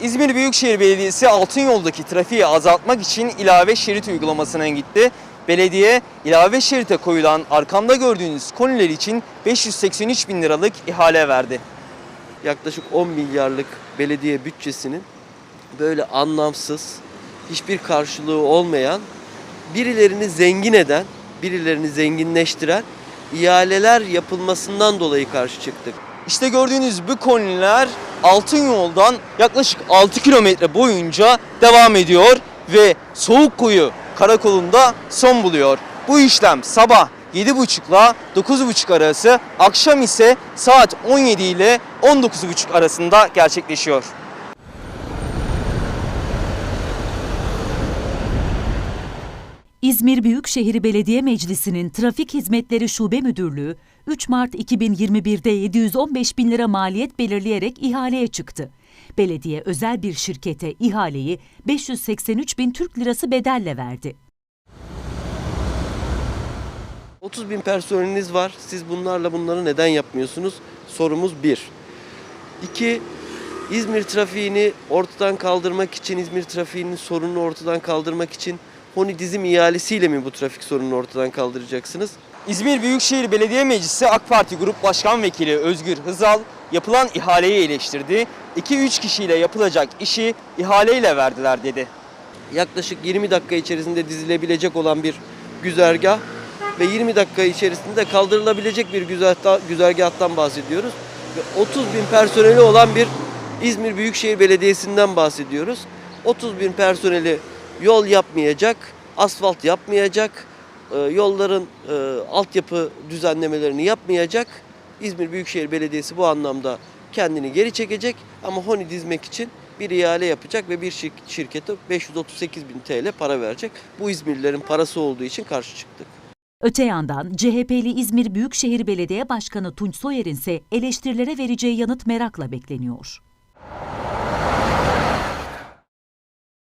İzmir Büyükşehir Belediyesi Altınyol'daki trafiği azaltmak için ilave şerit uygulamasına gitti. Belediye ilave şerite koyulan arkamda gördüğünüz koniler için 583 bin liralık ihale verdi. yaklaşık 10 milyarlık belediye bütçesinin böyle anlamsız, hiçbir karşılığı olmayan, birilerini zengin eden, birilerini zenginleştiren ihaleler yapılmasından dolayı karşı çıktık. İşte gördüğünüz bu koniler Altınyol'dan yaklaşık 6 kilometre boyunca devam ediyor ve Soğukkuyu karakolunda son buluyor. Bu işlem sabah 7.30 ile 9.30 arası, akşam ise saat 17 ile 19.30 arasında gerçekleşiyor. İzmir Büyükşehir Belediye Meclisi'nin Trafik Hizmetleri Şube Müdürlüğü 3 Mart 2021'de 715 bin lira maliyet belirleyerek ihaleye çıktı. Belediye özel bir şirkete ihaleyi 583 bin Türk lirası bedelle verdi. 30 bin personeliniz var. Siz bunlarla bunları neden yapmıyorsunuz? Sorumuz bir. İki, İzmir trafiğini ortadan kaldırmak için, İzmir trafiğinin sorununu ortadan kaldırmak için Honi dizim ihalesiyle mi bu trafik sorununu ortadan kaldıracaksınız? İzmir Büyükşehir Belediye Meclisi AK Parti Grup Başkan Vekili Özgür Hızal yapılan ihaleyi eleştirdi. 2-3 kişiyle yapılacak işi ihaleyle verdiler dedi. yaklaşık 20 dakika içerisinde dizilebilecek olan bir güzergah ve 20 dakika içerisinde kaldırılabilecek bir güzergah- güzergahtan bahsediyoruz. Ve 30 bin personeli olan bir İzmir Büyükşehir Belediyesi'nden bahsediyoruz. 30 bin personeli yol yapmayacak, asfalt yapmayacak, e, yolların e, altyapı düzenlemelerini yapmayacak. İzmir Büyükşehir Belediyesi bu anlamda kendini geri çekecek ama HONI dizmek için bir ihale yapacak ve bir şir- şirkete 538 bin TL para verecek. Bu İzmirlilerin parası olduğu için karşı çıktık. Öte yandan CHP'li İzmir Büyükşehir Belediye Başkanı Tunç Soyer'in ise eleştirilere vereceği yanıt merakla bekleniyor.